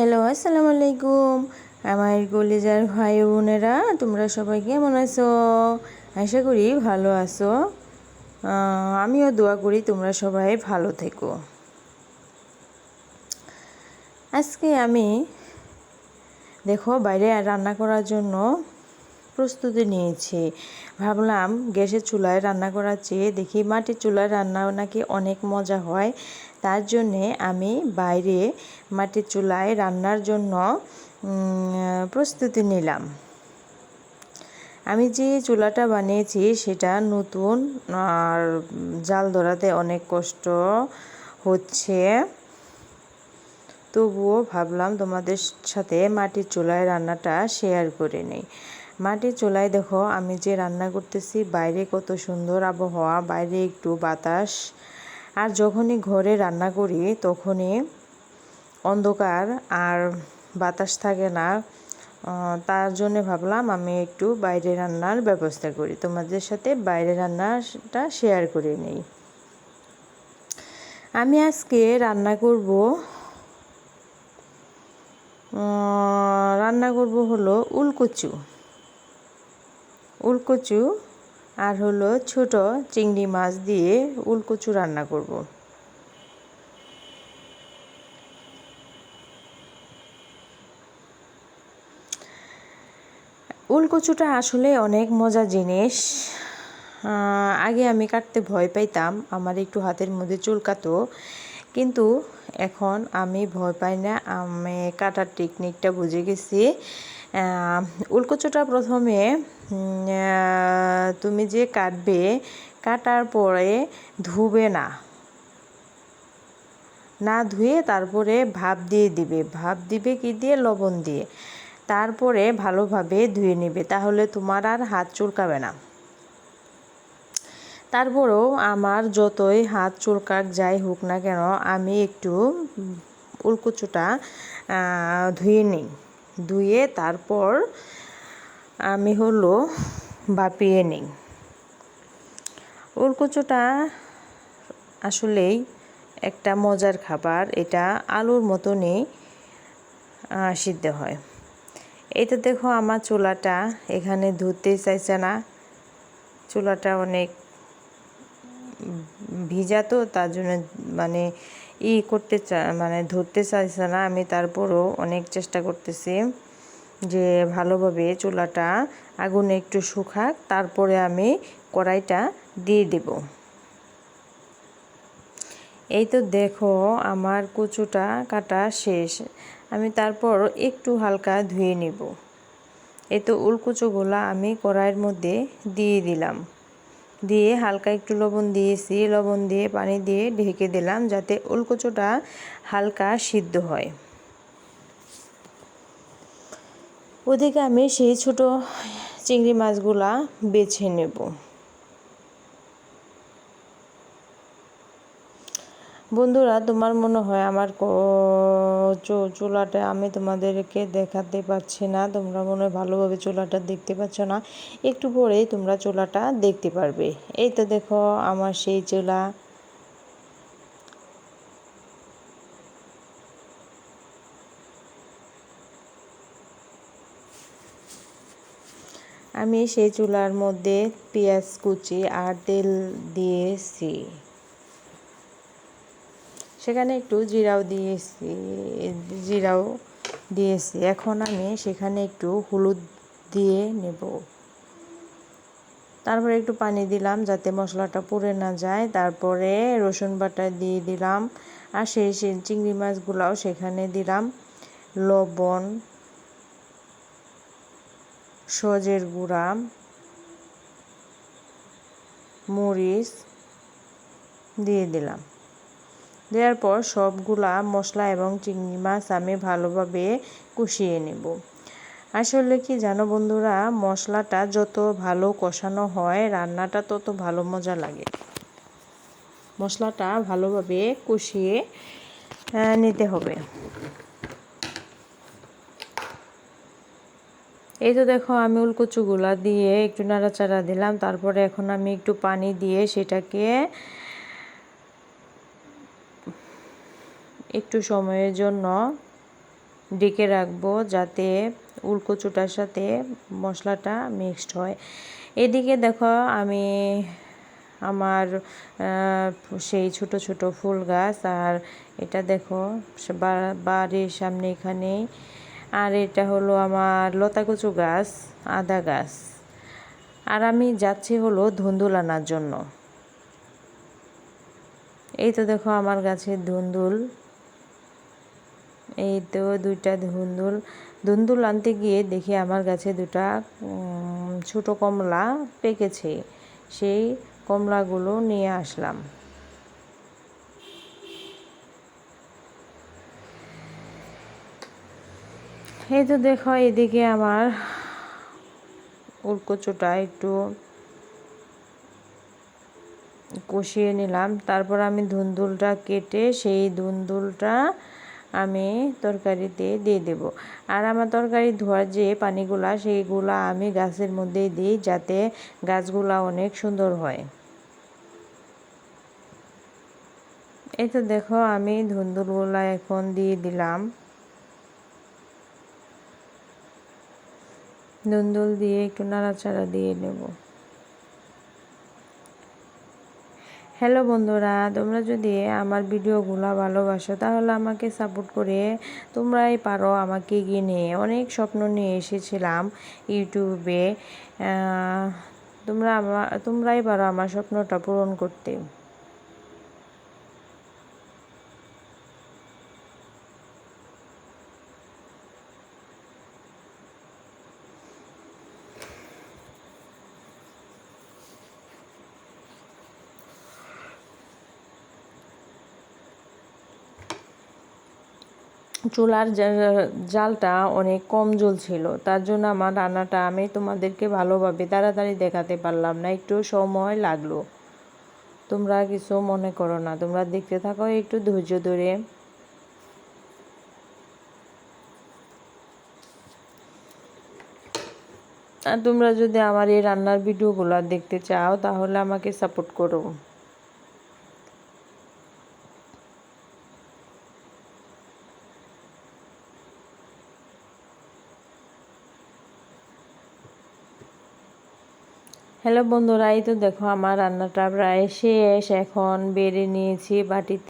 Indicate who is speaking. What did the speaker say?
Speaker 1: Hello আসসালামু আলাইকুম আমার কলেজার ভাই বোনেরা, তোমরা সবাই কেমন আছো? আশা করি ভালো আছো। আমিও দোয়া করি তোমরা সবাই ভালো থেকো। আজকে আমি দেখো, বাইরে রান্না করার জন্য প্রস্তুতি নিয়েছি। ভাবলাম গ্যাসের চুলায় রান্না করার চেয়ে দেখি মাটির চুলায় রান্না নাকি অনেক মজা হয়। তার জন্যে আমি বাইরে মাটির চুলায় রান্নার জন্য প্রস্তুতি নিলাম। আমি যে চুলাটা বানিয়েছি সেটা নতুন আর জাল ধরাতে অনেক কষ্ট হচ্ছে। তবুও ভাবলাম তোমাদের সাথে মাটির চুলায় রান্নাটা শেয়ার করে নেই। মাটির চুলায় দেখো, আমি যে রান্না করতেছি, বাইরে কত সুন্দর আবহাওয়া, বাইরে একটু বাতাস আর যখনই ঘরে রান্না করি, তখনই অন্ধকার আর বাতাস থাকে না। তার জন্য ভাবলাম আমি একটু বাইরে রান্নার ব্যবস্থা করি। তোমাদের সাথে বাইরে রান্নাটা শেয়ার করে নেই। আমি আজকে রান্না করব রান্না করব হলো উলকচু। উলকচু আর হলো ছোট চিংড়ি মাছ দিয়ে উলকচু রান্না করব। উলকচুটা আসলে অনেক মজা জিনিস। আগে আমি কাটতে ভয় পাইতাম, আমার একটু হাতের মধ্যে চুলকাতো। কিন্তু এখন আমি ভয় পাই না, আমি কাটার টেকনিকটা বুঝে গেছি। উলকচুটা প্রথমে তুমি যে কাটবে, কাটার পরে ধুবে না। না ধুয়ে তারপরে ভাপ দিয়ে দিবে। ভাপ দিবে কি দিয়ে? লবণ দিয়ে। তারপরে ভালোভাবে ধুয়ে নেবে, তাহলে তোমার আর হাত চুলকাবে না। তারপরেও আমার যতই হাত চুলকাক যাই হোক না কেন, আমি একটু উলকুচুটা ধুয়ে নিই। ধুয়ে তারপর আমি হলো বাপিয়ে নিই। উলকুচুটা আসলেই একটা মজার খাবার। এটা আলুর মতনই সিদ্ধ হয়। তো দেখো আমার চুলাটা এখানে ধুতে চাইছে না। চুলাটা অনেক ভিজা তো, তার জন্য মানে ই করতে চা মানে ধরতে চাইছে না। আমি তারপরও অনেক চেষ্টা করতেছি যে ভালোভাবে চুলাটা আগুনে একটু শুকাক, তারপরে আমি কড়াইটা দিয়ে দেব। এই তো দেখো আমার কুচুটা কাটা শেষ। আমি তারপর একটু হালকা ধুয়ে নেব। এই তো উলকুচুগুলা আমি কড়াইয়ের মধ্যে দিয়ে দিলাম। দিয়ে হালকা একটু লবণ দিয়েছি, লবণ দিয়ে পানি দিয়ে ঢেকে দিলাম যাতে উলকুচুটা হালকা সিদ্ধ হয়। ওদিকে আমি সেই ছোট চিংড়ি মাছগুলা বেছে নেব। বন্ধুরা, তোমার মনে হয় আমার চু- চুলাটা আমি তোমাদেরকে দেখাতে পাচ্ছি না। তোমরা মনে হয় ভালোভাবে চুলাটা দেখতে পাচ্ছ না। একটু পরেই তোমরা চুলাটা দেখতে পারবে। এই তো দেখো আমার সেই চুলা। আমি সেই চুলার মধ্যে পেঁয়াজ কুচি আর তেল দিয়েছি। সেখানে একটু জিরাও দিয়েছি জিরাও দিয়েছি। এখন আমি সেখানে একটু হলুদ দিয়ে নেব। তারপরে একটু পানি দিলাম যাতে মশলাটা পুড়ে না যায়। তারপরে রসুন বাটা দিয়ে দিলাম আর সেই সেই চিংড়ি মাছগুলাও সেখানে দিলাম। লবণ, সজের গুঁড়া, মরিচ দিয়ে দিলাম। দেওয়ার পর সবগুলা মশলা এবং চিংড়ি মাছ আমি ভালোভাবে কষিয়ে নেব। আসলে কি জানো বন্ধুরা, মশলাটা যত ভালো কষানো হয়, রান্নাটা তত ভালো মজা লাগে। মশলাটা ভালোভাবে কষিয়ে নিতে হবে। এই তো দেখো, আমি উলকচুগুলা দিয়ে একটু নাড়াচাড়া দিলাম। তারপরে এখন আমি একটু পানি দিয়ে সেটাকে একটু সময়ের জন্য ডেকে রাখব যাতে উলকচুটার সাথে মশলাটা মিক্সড হয়। এদিকে দেখো আমি আমার সেই ছোট ছোট ফুল গাছ আর এটা দেখো বাড়ির সামনে এখানেই। আর এটা হলো আমার লতাকুচু গাছ, আদা গাছ। আর আমি যাচ্ছি হলো ধুন্দুল আনার জন্য। এই তো দেখো আমার গাছের ধুন্দুল। এই তো দুইটা ধুন্দুল ধুন্দুল আনতে গিয়ে দেখি আমার গাছে দুটা ছোট কমলা পেকেছে। সেই কমলাগুলো নিয়ে আসলাম। এই তো দেখো, এদিকে আমার উল্কোচোটা একটু কষিয়ে নিলাম। তারপর আমি ধুন্দুলটা কেটে সেই ধুন্দুলটা আমি তরকারিতে দিয়ে দেব। আর আমার তরকারি ধোয়ার যে পানিগুলা, সেইগুলা আমি গাছের মধ্যেই দিই যাতে গাছগুলা অনেক সুন্দর হয়। এই তো দেখো, আমি ধুন্দুলগুলা এখন দিয়ে দিলাম। ধুন্দুল দিয়ে একটু নাড়াচাড়া দিয়ে নেব। হ্যালো বন্ধুরা, তোমরা যদি আমার ভিডিওগুলো ভালোবাসো, তাহলে আমাকে সাপোর্ট করে তোমরাই পারো আমাকে এগিয়ে নিয়ে অনেক স্বপ্ন নিয়ে এসেছিলাম ইউটিউবে। তোমরা আমার তোমরাই পারো আমার স্বপ্নটা পূরণ করতে। চুলার জালটা অনেক কম জ্বলছিল। তার জন্য আমার রান্নাটা আমি তোমাদেরকে ভালোভাবে তাড়াতাড়ি দেখাতে পারলাম না, একটু সময় লাগল। তোমরা কিছু মনে করো না, তোমরা দেখতে থাকো, একটু ধৈর্য ধরে। আর তোমরা যদি আমার এই রান্নার ভিডিওগুলো দেখতে চাও, তাহলে আমাকে সাপোর্ট করো। হ্যালো বন্ধুরা এই তো দেখো আমার রান্নাটা প্রায় শেষ। এখন বেড়ে নিয়েছি বাটিতে।